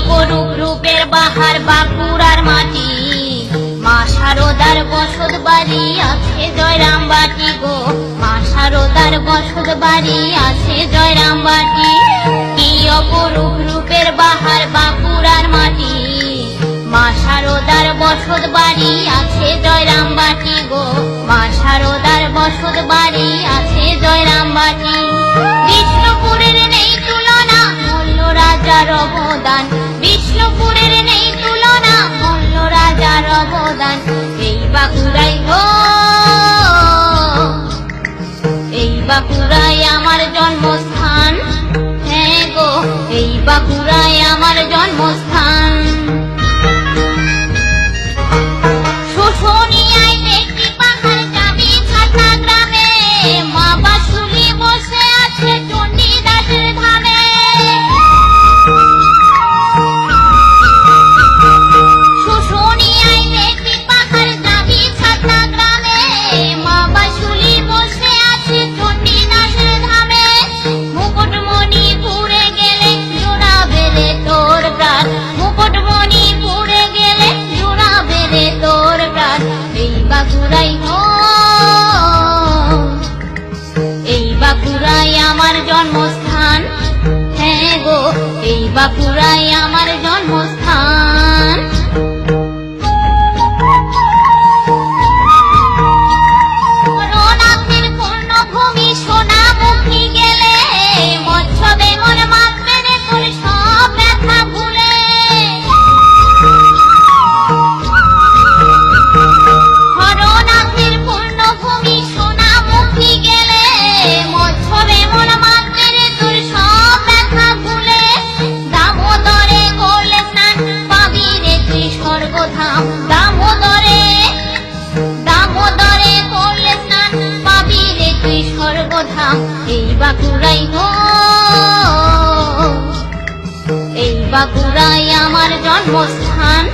অপরূপ রূপের বাহার বাঁকুড়ার মাটি। মা শারদার বসত বাড়ি আছে জয়রাম বাটি গো। মা শারদার বসত বাড়ি আছে জয়রাম বাটি কি অপরূপ রূপের বাহার বাঁকুড়ার মাটি। মা শারদার বসত বাড়ি আছে জয়রাম বাটি গো। মা শারদার বসত বাড়ি আছে জয়রাম বাটি বিষ্ণুপুরের নেই তুলনা মল্ল রাজার অবদান। বিষ্ণুপুরের নেই তুলনা রাজার অবদান, এই বাঁকুড়াই গো এই বাঁকুড়াই আমার জন্মস্থান। হ্যাঁ গো, এই বাঁকুড়াই আমার জন্মস্থান। এই বাঁকুড়াই আমার দামোদরে দামোদরে করলে স্নান পাবি রে তুই স্বর্গধাম এই বাঁকুড়াই হো এই বাঁকুড়াই আমার জন্মস্থান।